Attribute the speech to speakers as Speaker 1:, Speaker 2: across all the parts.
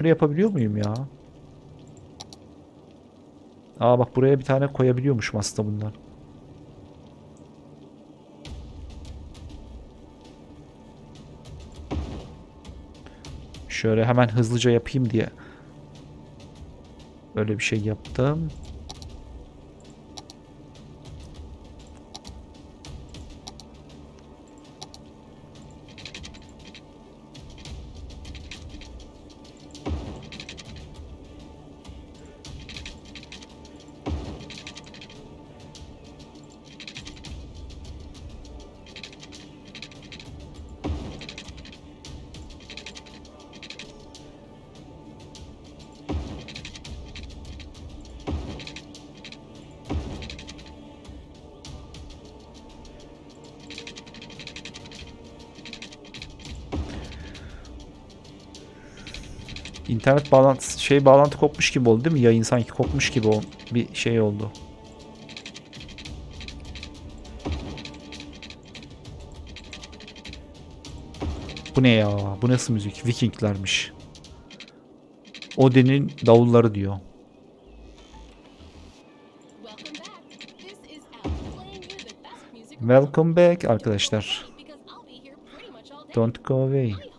Speaker 1: Şunu yapabiliyor muyum ya? Aa bak buraya bir tane koyabiliyormuşum aslında bundan. Şöyle hemen hızlıca yapayım diye. Öyle bir şey yaptım. İnternet bağlantısı şey bağlantı kopmuş gibi oldu değil mi? Yayın sanki kopmuş gibi o bir şey oldu. Bu ne ya? Bu nasıl müzik? Vikinglermiş. Odin'in davulları diyor.
Speaker 2: Welcome back. This is Al playing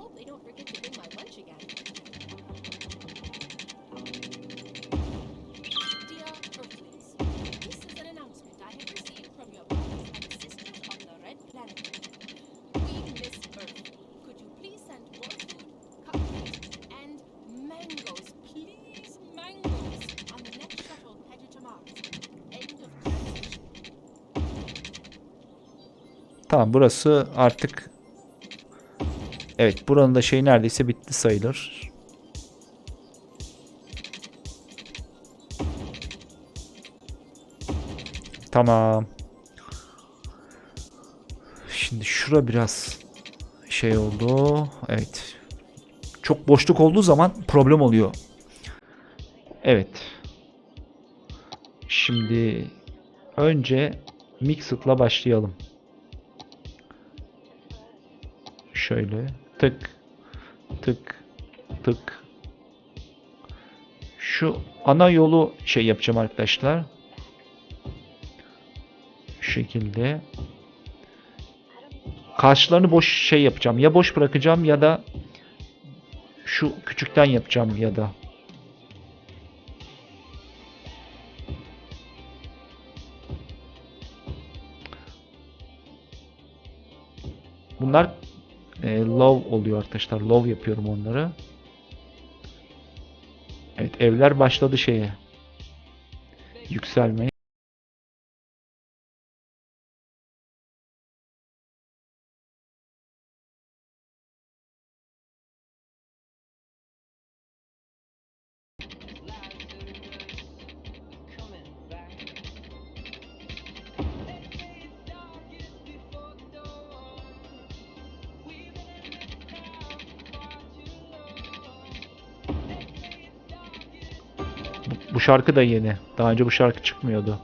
Speaker 1: Tamam burası artık Evet buranın da şey neredeyse bitti sayılır. Tamam. Şimdi şura biraz şey oldu. Evet. Çok boşluk olduğu zaman problem oluyor. Evet. Şimdi önce Mixed'la başlayalım. Şöyle tık tık tık. Şu ana yolu şey yapacağım arkadaşlar. Şu şekilde. Karşılarını boş şey yapacağım. Ya boş bırakacağım ya da şu küçükten yapacağım ya da. Bunlar e, low oluyor arkadaşlar. Low yapıyorum onları. Evet evler başladı şeye. Yükselmeye. Şarkı da yeni. Daha önce bu şarkı çıkmıyordu.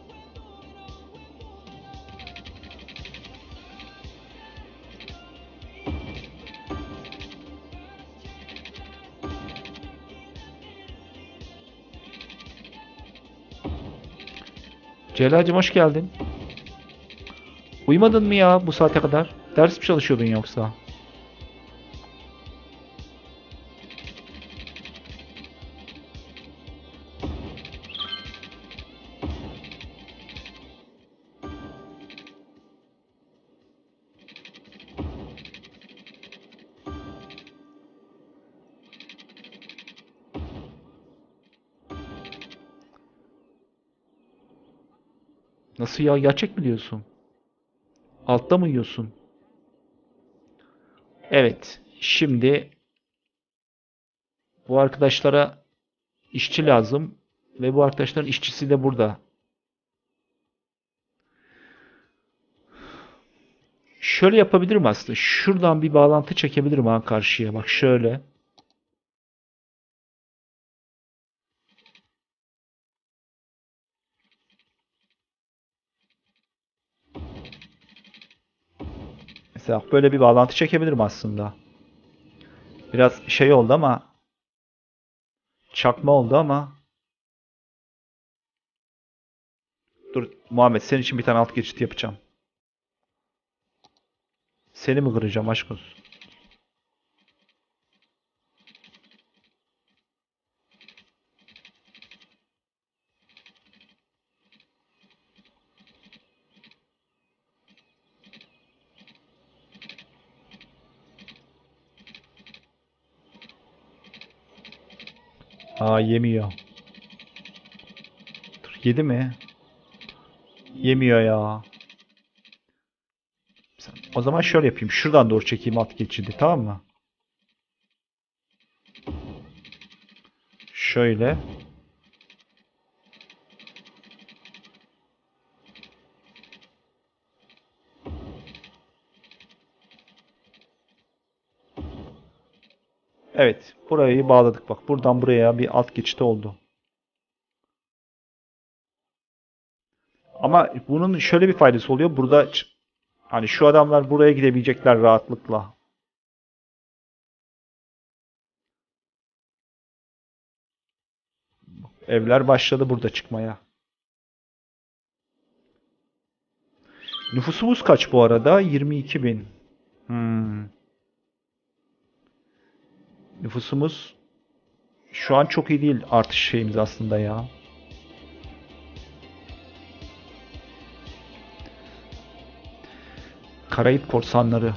Speaker 1: Celal'cim hoş geldin. Uyumadın mı ya bu saate kadar? Ders mi çalışıyordun yoksa? Nasıl ya? Gerçek mi diyorsun? Altta mı uyuyorsun? Evet. Şimdi bu arkadaşlara işçi lazım ve bu arkadaşların işçisi de burada. Şöyle yapabilirim aslında. Şuradan bir bağlantı çekebilirim ha karşıya. Bak şöyle. Mesela böyle bir bağlantı çekebilirim aslında. Biraz şey oldu ama Çakma oldu ama. Dur Muhammed senin için bir tane alt geçit yapacağım. Seni mi kıracağım aşk olsun? Aa yemiyor. Dur yedi mi? Yemiyor ya. O zaman şöyle yapayım. Şuradan doğru çekeyim at geçidi tamam mı? Şöyle. Evet, burayı bağladık bak. Buradan buraya bir alt geçit oldu. Ama bunun şöyle bir faydası oluyor. Burada hani şu adamlar buraya gidebilecekler rahatlıkla. Evler başladı burada çıkmaya. Nüfusumuz kaç bu arada? 22 bin. Hmm. Nüfusumuz şu an çok iyi değil artış şeyimiz aslında ya. Karayip korsanları.